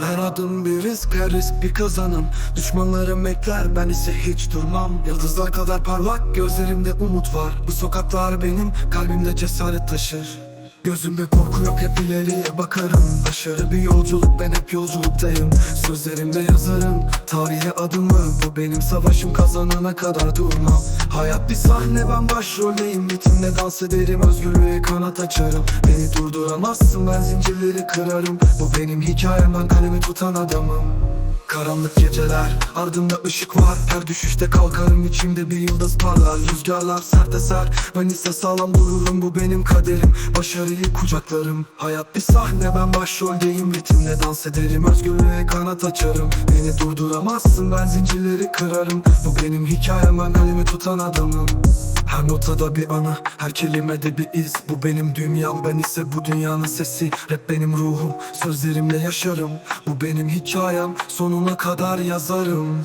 Her adım bir risk, her risk bir kazanım. Düşmanlarım bekler, ben ise hiç durmam. Yıldızlar kadar parlak, gözlerimde umut var. Bu sokaklar benim, kalbimde cesaret taşır Gözümde korku yok, hep ileriye bakarım. Başarı bir yolculuk, ben hep yolculuktayım. Sözlerimde yazarım, tarihe adımı. Bu benim savaşım kazanana kadar durmam Hayat bir sahne, ben başroldeyim. Ritimle dans ederim, özgürlüğe kanat açarım. Beni durduramazsın, ben zincirleri kırarım. Bu benim hikayem, ben kalemi tutan adamım. Karanlık geceler, ardımda ışık var. Her düşüşte kalkarım, içimde bir yıldız parlar. Rüzgarlar sert eser, ben ise sağlam dururum. Bu benim kaderim, başarıyı kucaklarım. Hayat bir sahne, ben başroldeyim. Ritimle dans ederim, özgürlüğe kanat açarım. Beni durduramazsın, ben zincirleri kırarım. Bu benim hikayem, ben kalemi tutan adamım her notada bir ana, her kelimede bir iz. Bu benim dünyam, ben ise bu dünyanın sesi. Rap benim ruhum, sözlerimle yaşarım. Bu benim hikayem, sonuna kadar yazarım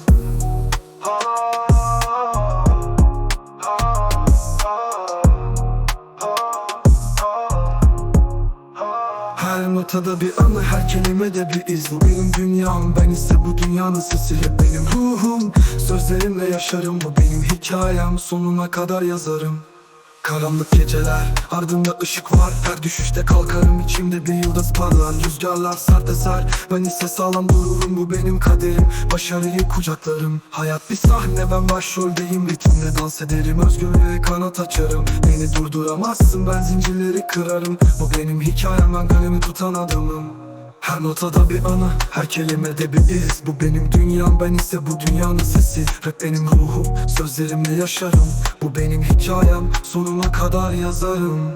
Notada bir anı, her kelimede bir iz. Bu benim dünyam, ben ise bu dünyanın sesi. Rap benim ruhum, sözlerimle yaşarım. Bu benim hikayem, sonuna kadar yazarım Karanlık geceler, ardımda ışık var. Her düşüşte kalkarım, içimde bir yıldız parlar. Rüzgarlar sert eser, ben ise sağlam dururum Bu benim kaderim, başarıyı kucaklarım. Hayat bir sahne, ben başroldeyim. Ritimle dans ederim, özgürlüğe kanat açarım. Beni durduramazsın, ben zincirleri kırarım. Bu benim hikayem, ben kalemi tutan adamım her notada bir ana, her kelimede bir iz. Bu benim dünyam, ben ise bu dünyanın sesi. Rap benim ruhum, sözlerimle yaşarım. Bu benim hikayem, sonuna kadar yazarım